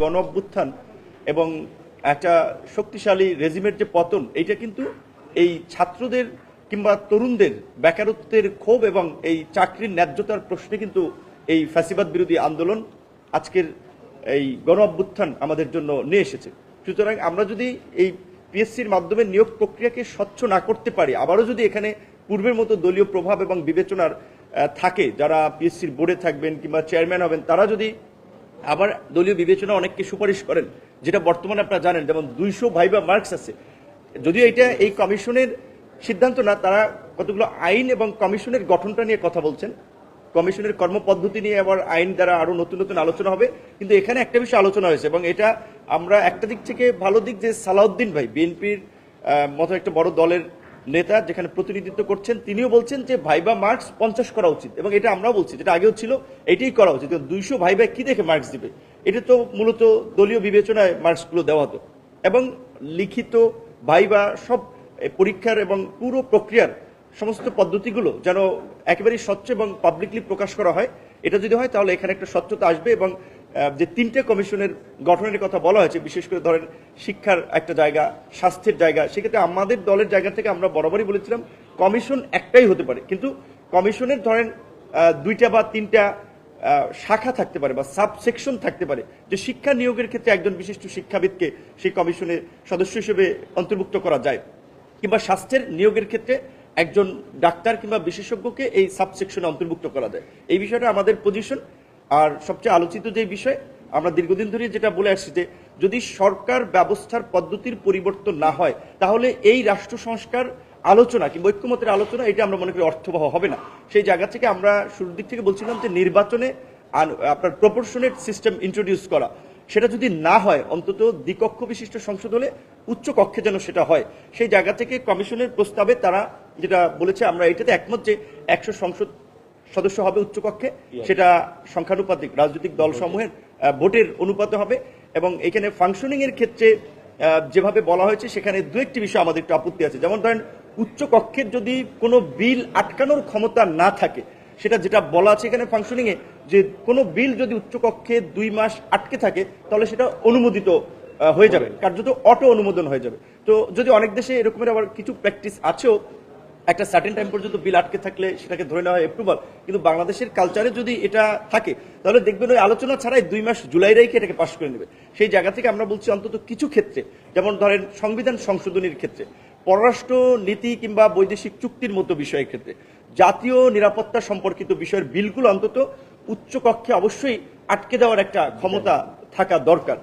গণ অভ্যুত্থান এবং একটা শক্তিশালী রেজিমের যে পতন, এইটা কিন্তু এই ছাত্রদের কিংবা তরুণদের বেকারত্বের ক্ষোভ এবং এই চাকরির ন্যায্যতার প্রশ্নে কিন্তু এই ফ্যাসিবাদ বিরোধী আন্দোলন আজকের এই গণ অভ্যুত্থান আমাদের জন্য নিয়ে এসেছে। সুতরাং আমরা যদি এই পিএসসির মাধ্যমে নিয়োগ প্রক্রিয়াকে স্বচ্ছ না করতে পারি, আবারও যদি এখানে পূর্বের মতো দলীয় প্রভাব এবং বিবেচনার থাকে, যারা পিএসসির বোর্ডে থাকবেন কিংবা চেয়ারম্যান হবেন, তারা যদি আবার দলীয় বিবেচনা অনেককে সুপারিশ করেন, যেটা বর্তমানে আপনারা জানেন, যেমন দুইশো ভাইবা মার্কস আছে। যদিও এটা এই কমিশনের সিদ্ধান্ত না, তারা কতগুলো আইন এবং কমিশনের গঠনটা নিয়ে কথা বলছেন। কমিশনের কর্মপদ্ধতি নিয়ে আবার আইন দ্বারা আরও নতুন নতুন আলোচনা হবে। কিন্তু এখানে একটা বিষয় আলোচনা হয়েছে, এবং এটা আমরা একটা দিক থেকে ভালো দিক যে সালাউদ্দিন ভাই, বিএনপির মতো একটা বড় দলের নেতা যেখানে প্রতিনিধিত্ব করছেন, তিনিও বলছেন যে ভাইবা মার্কস পঞ্চাশ করা উচিত। এবং এটা আমরাও বলছি, যেটা আগেও ছিল, এটাই করা উচিত। দুইশো ভাইবা কি দেখে মার্কস দিবে? এটা তো মূলত দলীয় বিবেচনায় মার্কসগুলো দেওয়া হতো। এবং লিখিত ভাইবা সব পরীক্ষার এবং পুরো প্রক্রিয়ার সমস্ত পদ্ধতিগুলো যেন একেবারেই স্বচ্ছ এবং পাবলিকলি প্রকাশ করা হয়, এটা যদি হয় তাহলে এখানে একটা স্বচ্ছতা আসবে এবং যে তিনটে কমিশনের গঠনের কথা বলা হয়েছে, বিশেষ করে ধরেন শিক্ষার একটা জায়গা, স্বাস্থ্যের জায়গা, সেক্ষেত্রে আমাদের দলের জায়গা থেকে আমরা বরাবরই বলেছিলাম কমিশন একটাই হতে পারে। কিন্তু কমিশনের ধরেন দুইটা বা তিনটা শাখা থাকতে পারে বা সাব সেকশন থাকতে পারে, যে শিক্ষা নিয়োগের ক্ষেত্রে একজন বিশিষ্ট শিক্ষাবিদকে সেই কমিশনের সদস্য হিসেবে অন্তর্ভুক্ত করা যায়, কিংবা স্বাস্থ্যের নিয়োগের ক্ষেত্রে একজন ডাক্তার কিংবা বিশেষজ্ঞকে এই সাবসেকশনে অন্তর্ভুক্ত করা যায়। এই বিষয়টা আমাদের পজিশন আর সবচেয়ে আলোচিত যে বিষয়, আমরা দীর্ঘদিন ধরে যেটা বলে আসছি যে, যদি সরকার ব্যবস্থার পদ্ধতির পরিবর্তন না হয়, তাহলে এই রাষ্ট্র সংস্কার আলোচনা কিংবা ঐক্যমতের আলোচনা, এটা আমরা মনে করি অর্থবহ হবে না। সেই জায়গা থেকে আমরা শুরুর দিক থেকে বলছিলাম যে, নির্বাচনে আপনার প্রপোর্শনেট সিস্টেম ইন্ট্রোডিউস করা। সেটা যদি না হয়, অন্তত দ্বিকক্ষ বিশিষ্ট সংসদ হলে উচ্চ কক্ষে যেন সেটা হয়। সেই জায়গা থেকে কমিশনের প্রস্তাবে তারা যেটা বলেছে, আমরা এটাতে একমত যে, একশো সংসদ সদস্য হবে উচ্চকক্ষে সেটা সংখ্যানুপাতিক রাজনৈতিক দলসমূহের ভোটের অনুপাতে হবে এবং এখানে ফাংশনিং এর ক্ষেত্রে যেভাবে বলা হয়েছে সেখানে দু একটি বিষয় আমাদের একটু আপত্তি আছে। যেমন ধরেন উচ্চকক্ষের যদি কোনো বিল আটকানোর ক্ষমতা না থাকে সেটা যেটা বলা আছে এখানে ফাংশনিং এ যে কোনো বিল যদি উচ্চকক্ষে দুই মাস আটকে থাকে তাহলে সেটা অনুমোদিত হয়ে যাবে। কার্যত অটো অনুমোদন হয়ে যাবে। তো যদি অনেক দেশে এরকমের আবার কিছু প্র্যাকটিস আছেও একটা সার্টেন টাইম পর্যন্ত বিল আটকে থাকলে সেটাকে ধরে নেওয়া হয় অ্যাপ্রুভাল কিন্তু বাংলাদেশের কালচারে যদি এটা থাকে, তাহলে দেখবেন ওই আলোচনা ছাড়াই দুই মাস জুলাই রেখে এটাকে পাশ করে নেবে। সেই জায়গা থেকে আমরা বলছি অন্তত কিছু ক্ষেত্রে, যেমন ধরেন সংবিধান সংশোধনীর ক্ষেত্রে, পররাষ্ট্র নীতি কিংবা বৈদেশিক চুক্তির মতো বিষয়ের ক্ষেত্রে, জাতীয় নিরাপত্তা সম্পর্কিত বিষয়ের বিলগুলো অন্তত উচ্চকক্ষে অবশ্যই আটকে দেওয়ার একটা ক্ষমতা থাকা দরকার।